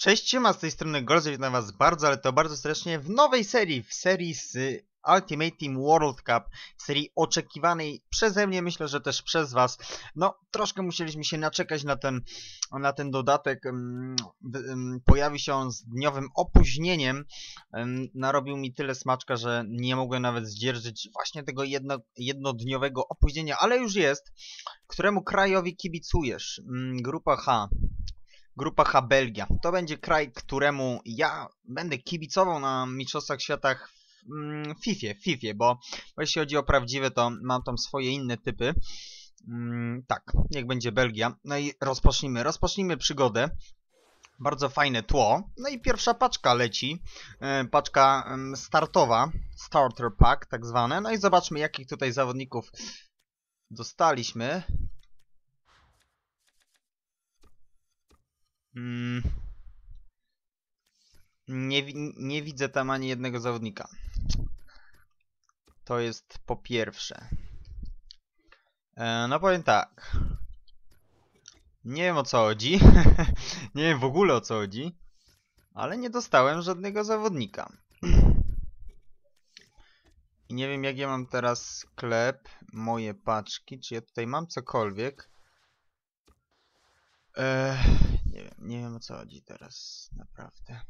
Cześć, siema, z tej strony Gorzy, witam was bardzo, ale to bardzo serdecznie w nowej serii, w serii z Ultimate Team World Cup, serii oczekiwanej przeze mnie, myślę, że też przez was. No, troszkę musieliśmy się naczekać na ten, na ten dodatek, mm, mm, pojawi się on z dniowym opóźnieniem, Em, narobił mi tyle smaczka, że nie mogłem nawet zdzierżyć właśnie tego jedno, jednodniowego opóźnienia, ale już jest. Któremu krajowi kibicujesz? Mm, Grupa H. Grupa H Belgia. To będzie kraj, któremu ja będę kibicował na Mistrzostwach Świata w mm, FIFA, FIFA, bo jeśli chodzi o prawdziwe, to mam tam swoje inne typy. Mm, tak, niech będzie Belgia. No i rozpocznijmy. Rozpocznijmy przygodę. Bardzo fajne tło. No i pierwsza paczka leci. E, Paczka startowa. Starter pack tak zwane. No i zobaczmy jakich tutaj zawodników dostaliśmy. Mm. Nie, nie widzę tam ani jednego zawodnika. To jest po pierwsze. E, no powiem tak. Nie wiem o co chodzi. nie wiem w ogóle o co chodzi. Ale nie dostałem żadnego zawodnika. I nie wiem jak ja mam teraz sklep, moje paczki, czy ja tutaj mam cokolwiek. Eee, nie wiem o co chodzi teraz, naprawdę.